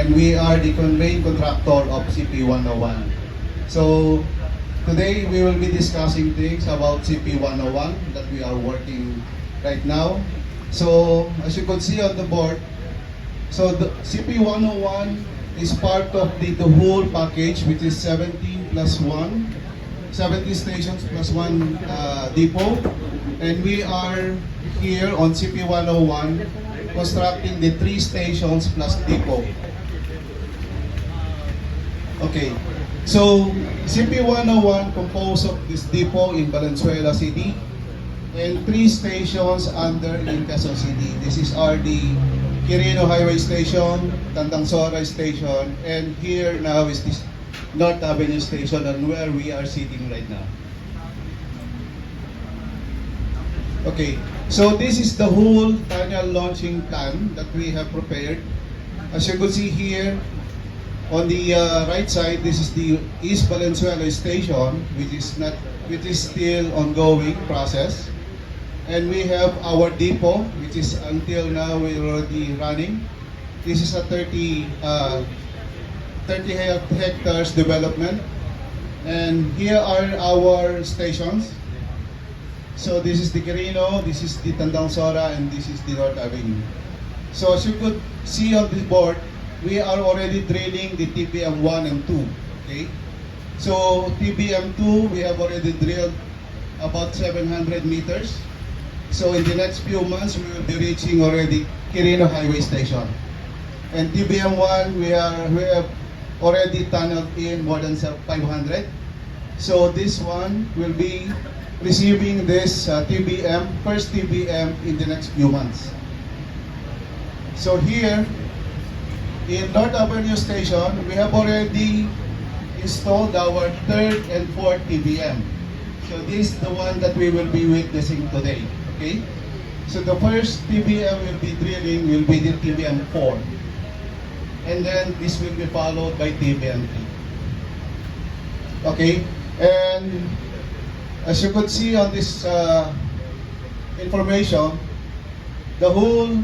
and we are the con- main contractor of CP101. So today we will be discussing things about CP101 that we are working right now. So as you could see on the board, so the CP101 is part of the, the whole package which is 17 plus 1, 70 stations plus 1 uh, depot. And we are here on CP101 constructing the three stations plus depot. Okay, so CP101 composed of this depot in Valenzuela City and three stations under in Quezon City. This is the Quirino Highway Station, Tandangsora Station, and here now is this North Avenue Station and where we are sitting right now. Okay, so this is the whole tunnel launching plan that we have prepared. As you can see here, on the uh, right side, this is the East Valenzuela Station, which is not, which is still ongoing process. And we have our depot, which is until now we're already running. This is a 30, uh, 30 hec- hectares development. And here are our stations. So this is the Quirino, this is the Tandang Sora, and this is the North Avenue. So as you could see on this board, we are already drilling the TBM 1 and 2. Okay? So TBM 2, we have already drilled about 700 meters. So in the next few months, we will be reaching already Kirino Highway Station. And TBM 1, we are we have already tunneled in more than 500. So this one will be receiving this uh, TBM, first TBM in the next few months. So here, in North Avenue Station, we have already installed our third and fourth TBM. So this is the one that we will be witnessing today, okay? So the first TBM will be drilling will be the TBM 4. And then this will be followed by TBM 3. Okay? And as you could see on this uh, information, the whole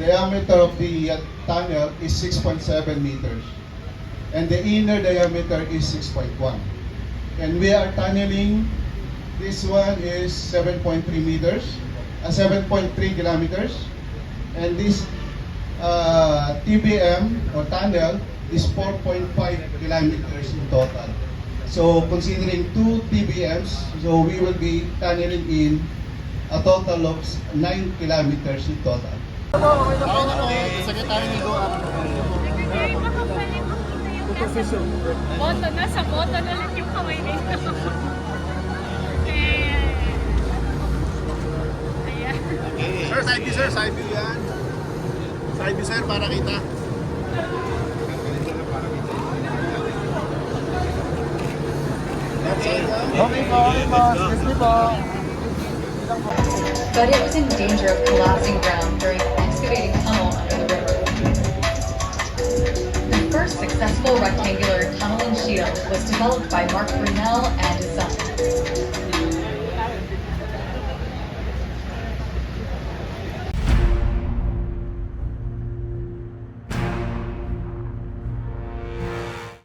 diameter of the uh, tunnel is 6.7 meters. And the inner diameter is 6.1. And we are tunneling, this one is 7.3 meters, uh, 7.3 kilometers. And this uh, TBM or tunnel is 4.5 kilometers in total. So considering two TBMs, so we will be tunneling in a total of 9 kilometers in total. Boto na, sa boto na lang yung kamay nito. Sir, side view sir, side view yan. Side view sir, para kita. Okay po, okay po. Excuse me po. but it was in danger of collapsing ground during excavating tunnel under the river. The first successful rectangular tunneling shield was developed by Mark Brunel and his son.